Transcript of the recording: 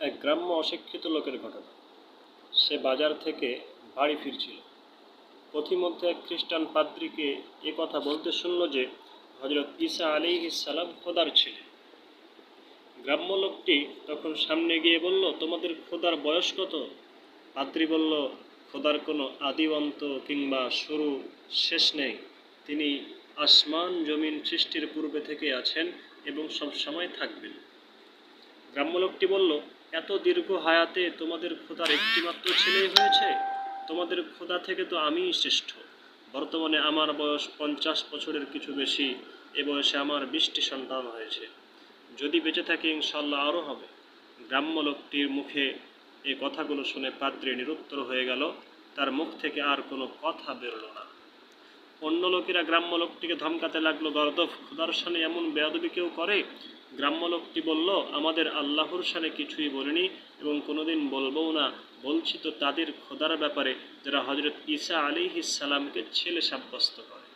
এক গ্রাম্য অশিক্ষিত লোকের ঘটনা। সে বাজার থেকে বাড়ি ফিরছিল। পথিমধ্যে এক খ্রিস্টান পাদ্রীকে এ কথা বলতে শুনল যে হজরত ঈসা আলী সালাম খোদার ছিলেন গ্রাম্য লোকটি তখন সামনে গিয়ে বলল, তোমাদের খোদার বয়স কত? পাদ্রী বলল, খোদার কোনো আদিবন্ত কিংবা শুরু শেষ নেই। তিনি আসমান জমিন সৃষ্টির পূর্বে থেকে আছেন এবং সব সময় থাকবেন। গ্রাম্য লোকটি বলল এত দীর্ঘ হায়াতে তোমাদের খোদার একটিমাত্র ছেলেই হয়েছে? তোমাদের খোদা থেকে তো আমিই শ্রেষ্ঠ। বর্তমানে আমার বয়স পঞ্চাশ বছরের কিছু বেশি, এ বয়সে আমার বিশটি সন্তান হয়েছে। যদি বেঁচে থাকি ইনশাল্লাহ আরও হবে। গ্রাম্য লোকটির মুখে এ কথাগুলো শুনে পাদ্রী নিরুত্তর হয়ে গেল। তার মুখ থেকে আর কোনো কথা বেরোলো না। অন্য লোকেরা গ্রাম্য লোকটিকে ধমকাতে লাগল, গর্দভ, খোদার সানে এমন বেয়াদবি কেউ করে? গ্রাম্য লোকটি বলল, আমাদের আল্লাহর সানে কিছুই বলিনি এবং কোনোদিন বলবও না। বলছি তো তাদের খোদার ব্যাপারে, যারা হজরত ঈসা আলী সালামকে ছেলে সাব্যস্ত করে।